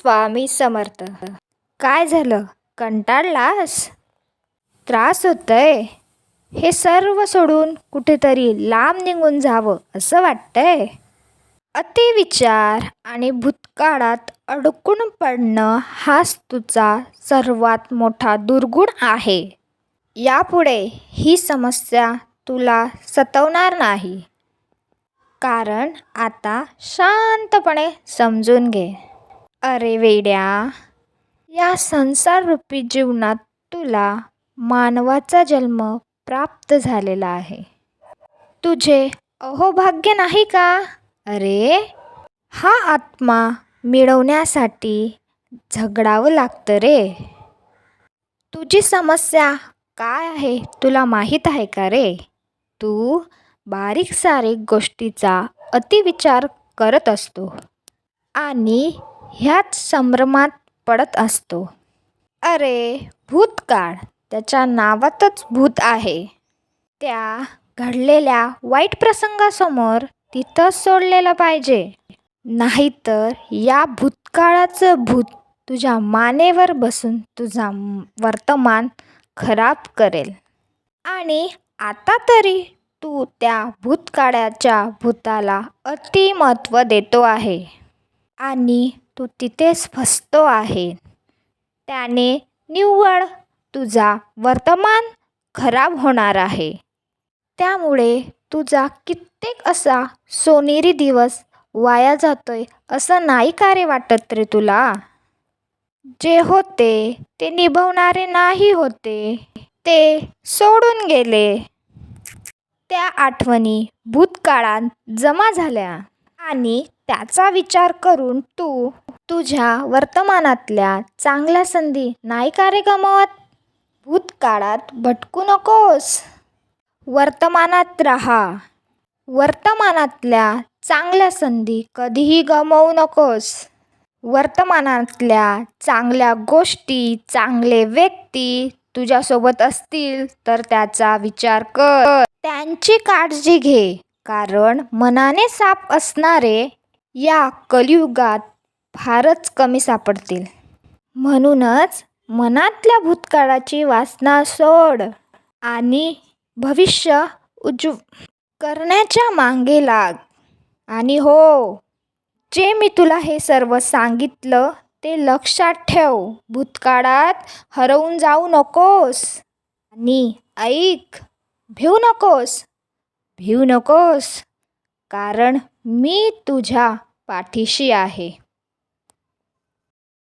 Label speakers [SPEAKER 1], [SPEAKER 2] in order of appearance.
[SPEAKER 1] स्वामी समर्थ. काय झालं? कंटाळलास? त्रास होतंय. हे सर्व सोडून कुठेतरी लांब निघून जावं असं वाटतंय. अतिविचार आणि भूतकाळात अडकून पडणं हाच तुझा सर्वात मोठा दुर्गुण आहे. यापुढे ही समस्या तुला सतवणार नाही. कारण आता शांतपणे समजून घे. अरे वेड्या या संसाररूपी जीवनात तुला मानवाचा जन्म प्राप्त झालेला आहे. तुझे अहोभाग्य नाही का? अरे हा आत्मा मिळवण्यासाठी झगडावं लागतं रे. तुझी समस्या काय आहे तुला माहीत आहे का रे? तू बारीक सारीक गोष्टीचा अतिविचार करत असतो. आणि ह्याच संभ्रमात पडत असतो. अरे भूतकाळ. त्याच्या नावातच भूत आहे. त्या घडलेल्या वाईट प्रसंगासमोर तिथंच सोडलेलं पाहिजे. नाहीतर या भूतकाळाचं भूत तुझ्या मानेवर बसून तुझा वर्तमान खराब करेल. आणि आता तरी तू त्या भूतकाळाच्या भूताला अतिमहत्त्व देतो आहे. आणि तू तिथेच फसतो आहे. त्याने निव्वळ तुझा वर्तमान खराब होणार आहे. त्यामुळे तुझा कित्येक असा सोनेरी दिवस वाया जातोय असं नाही का रे वाटत रे तुला. जे होते ते निभवणारे नाही होते. ते सोडून गेले. त्या आठवणी भूतकाळात जमा झाल्या आणि त्याचा विचार करून तू तुझ्या वर्तमानातल्या चांगल्या संधी नाही का रे गमावत भूतकाळात भटकू नकोस. वर्तमानात राहा. वर्तमानातल्या चांगल्या संधी कधीही गमवू नकोस. वर्तमानातल्या चांगल्या गोष्टी चांगले व्यक्ती तुझ्यासोबत असतील तर त्याचा विचार कर. त्यांची काळजी घे कारण मनाने साप असणारे या कलियुगात फारच कमी सापडतील. म्हणूनच मनातल्या भूतकाळाची वासना सोड आणि भविष्य उज्व करण्याच्या मागे लाग. आणि हो जे मी तुला हे सर्व सांगितलं ते लक्षात ठेव. भूतकाळात हरवून जाऊ नकोस आणि ऐक भिऊ नकोस भिऊ नकोस कारण मी तुझ्या पाठीशी आहे.